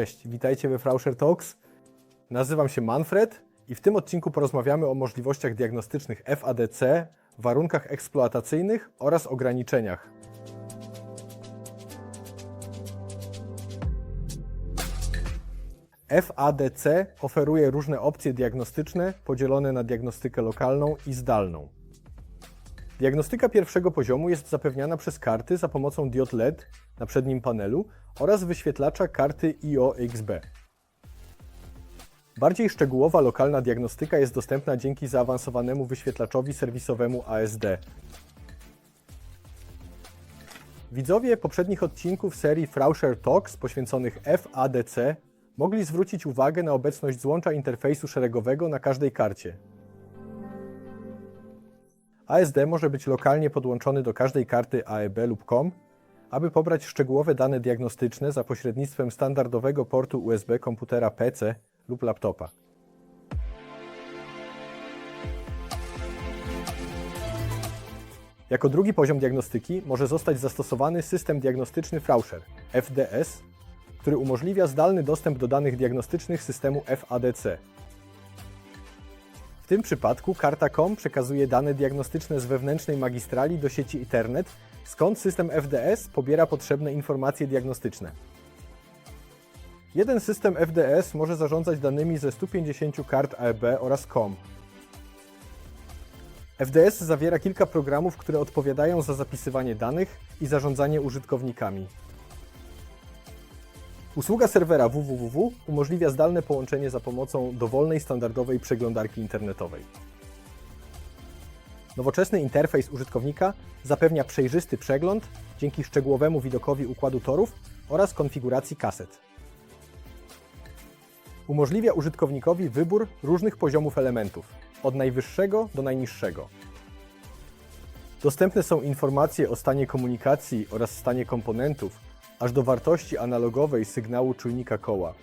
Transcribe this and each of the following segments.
Cześć, witajcie we Frauscher Talks. Nazywam się Manfred i w tym odcinku porozmawiamy o możliwościach diagnostycznych FADC, warunkach eksploatacyjnych oraz ograniczeniach. FADC oferuje różne opcje diagnostyczne podzielone na diagnostykę lokalną i zdalną. Diagnostyka pierwszego poziomu jest zapewniana przez karty za pomocą diod LED na przednim panelu oraz wyświetlacza karty IOXB. Bardziej szczegółowa lokalna diagnostyka jest dostępna dzięki zaawansowanemu wyświetlaczowi serwisowemu ASD. Widzowie poprzednich odcinków serii Frauscher Talks poświęconych FADC mogli zwrócić uwagę na obecność złącza interfejsu szeregowego na każdej karcie. ASD może być lokalnie podłączony do każdej karty AEB lub COM, aby pobrać szczegółowe dane diagnostyczne za pośrednictwem standardowego portu USB komputera PC lub laptopa. Jako drugi poziom diagnostyki może zostać zastosowany system diagnostyczny Frauscher FDS, który umożliwia zdalny dostęp do danych diagnostycznych systemu FADC. Tym przypadku karta COM przekazuje dane diagnostyczne z wewnętrznej magistrali do sieci Ethernet, skąd system FDS pobiera potrzebne informacje diagnostyczne. Jeden system FDS może zarządzać danymi ze 150 kart AEB oraz COM. FDS zawiera kilka programów, które odpowiadają za zapisywanie danych i zarządzanie użytkownikami. Usługa serwera www umożliwia zdalne połączenie za pomocą dowolnej standardowej przeglądarki internetowej. Nowoczesny interfejs użytkownika zapewnia przejrzysty przegląd dzięki szczegółowemu widokowi układu torów oraz konfiguracji kaset. Umożliwia użytkownikowi wybór różnych poziomów elementów, od najwyższego do najniższego. Dostępne są informacje o stanie komunikacji oraz stanie komponentów, aż do wartości analogowej sygnału czujnika koła.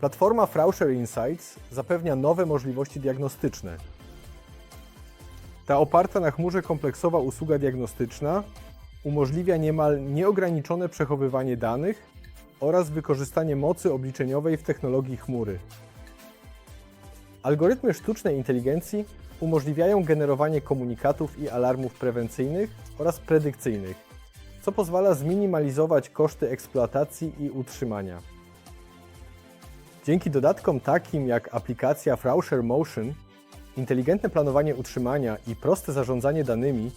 Platforma Frauscher Insights zapewnia nowe możliwości diagnostyczne. Ta oparta na chmurze kompleksowa usługa diagnostyczna umożliwia niemal nieograniczone przechowywanie danych oraz wykorzystanie mocy obliczeniowej w technologii chmury. Algorytmy sztucznej inteligencji umożliwiają generowanie komunikatów i alarmów prewencyjnych oraz predykcyjnych, co pozwala zminimalizować koszty eksploatacji i utrzymania. Dzięki dodatkom takim jak aplikacja Frauscher Motion, inteligentne planowanie utrzymania i proste zarządzanie danymi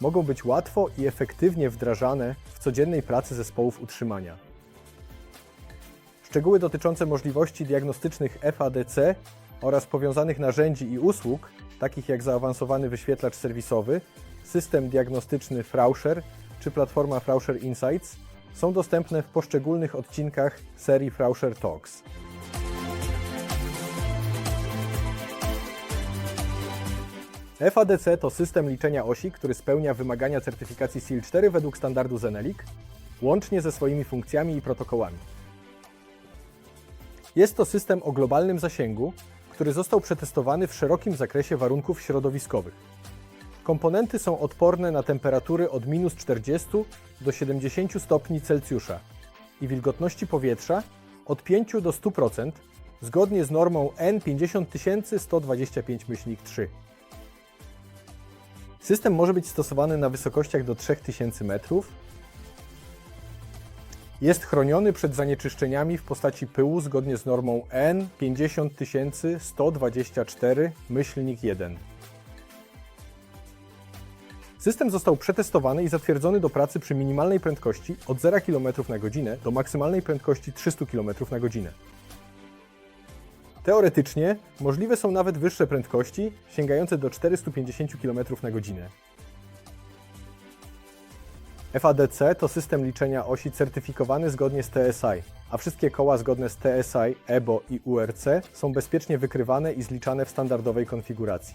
mogą być łatwo i efektywnie wdrażane w codziennej pracy zespołów utrzymania. Szczegóły dotyczące możliwości diagnostycznych FADC oraz powiązanych narzędzi i usług, takich jak zaawansowany wyświetlacz serwisowy, system diagnostyczny Frauscher czy platforma Frauscher Insights, są dostępne w poszczególnych odcinkach serii Frauscher Talks. FADC to system liczenia osi, który spełnia wymagania certyfikacji SIL 4 według standardu Zenelic, łącznie ze swoimi funkcjami i protokołami. Jest to system o globalnym zasięgu, który został przetestowany w szerokim zakresie warunków środowiskowych. Komponenty są odporne na temperatury od minus 40 do 70 stopni Celsjusza i wilgotności powietrza od 5 do 100% zgodnie z normą N50125-3. System może być stosowany na wysokościach do 3000 metrów. Jest chroniony przed zanieczyszczeniami w postaci pyłu zgodnie z normą N50124-1. System został przetestowany i zatwierdzony do pracy przy minimalnej prędkości od 0 km na godzinę do maksymalnej prędkości 300 km na godzinę. Teoretycznie możliwe są nawet wyższe prędkości, sięgające do 450 km na godzinę. FADC to system liczenia osi certyfikowany zgodnie z TSI, a wszystkie koła zgodne z TSI, EBO i URC są bezpiecznie wykrywane i zliczane w standardowej konfiguracji.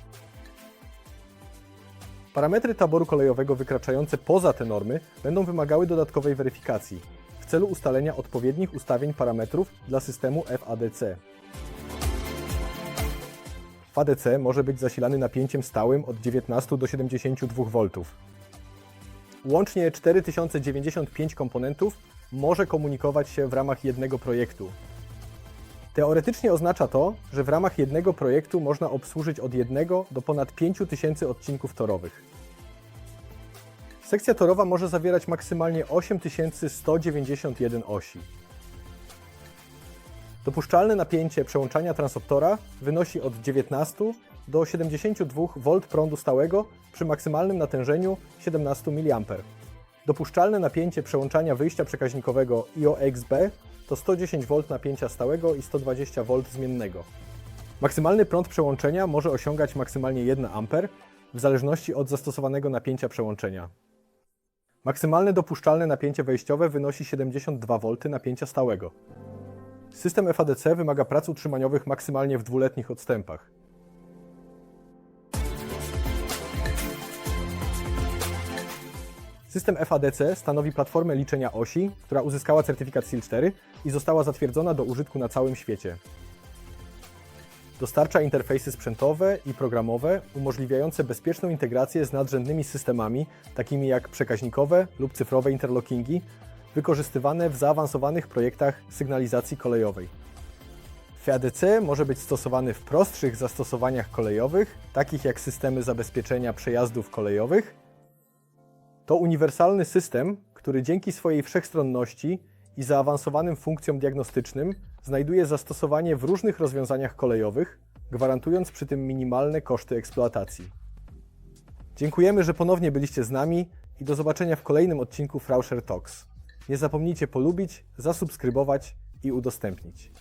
Parametry taboru kolejowego wykraczające poza te normy będą wymagały dodatkowej weryfikacji w celu ustalenia odpowiednich ustawień parametrów dla systemu FADC. FADC może być zasilany napięciem stałym od 19 do 72 V. Łącznie 4095 komponentów może komunikować się w ramach jednego projektu. Teoretycznie oznacza to, że w ramach jednego projektu można obsłużyć od jednego do ponad 5000 odcinków torowych. Sekcja torowa może zawierać maksymalnie 8191 osi. Dopuszczalne napięcie przełączania transoptora wynosi od 19 do 72 V prądu stałego przy maksymalnym natężeniu 17 mA. Dopuszczalne napięcie przełączania wyjścia przekaźnikowego IOXB to 110 V napięcia stałego i 120 V zmiennego. Maksymalny prąd przełączenia może osiągać maksymalnie 1 A w zależności od zastosowanego napięcia przełączenia. Maksymalne dopuszczalne napięcie wejściowe wynosi 72 V napięcia stałego. System FADC wymaga prac utrzymaniowych maksymalnie w dwuletnich odstępach. System FADC stanowi platformę liczenia osi, która uzyskała certyfikat SIL 4 i została zatwierdzona do użytku na całym świecie. Dostarcza interfejsy sprzętowe i programowe umożliwiające bezpieczną integrację z nadrzędnymi systemami, takimi jak przekaźnikowe lub cyfrowe interlockingi, wykorzystywane w zaawansowanych projektach sygnalizacji kolejowej. FADC może być stosowany w prostszych zastosowaniach kolejowych, takich jak systemy zabezpieczenia przejazdów kolejowych. To uniwersalny system, który dzięki swojej wszechstronności i zaawansowanym funkcjom diagnostycznym znajduje zastosowanie w różnych rozwiązaniach kolejowych, gwarantując przy tym minimalne koszty eksploatacji. Dziękujemy, że ponownie byliście z nami i do zobaczenia w kolejnym odcinku Frauscher Talks. Nie zapomnijcie polubić, zasubskrybować i udostępnić.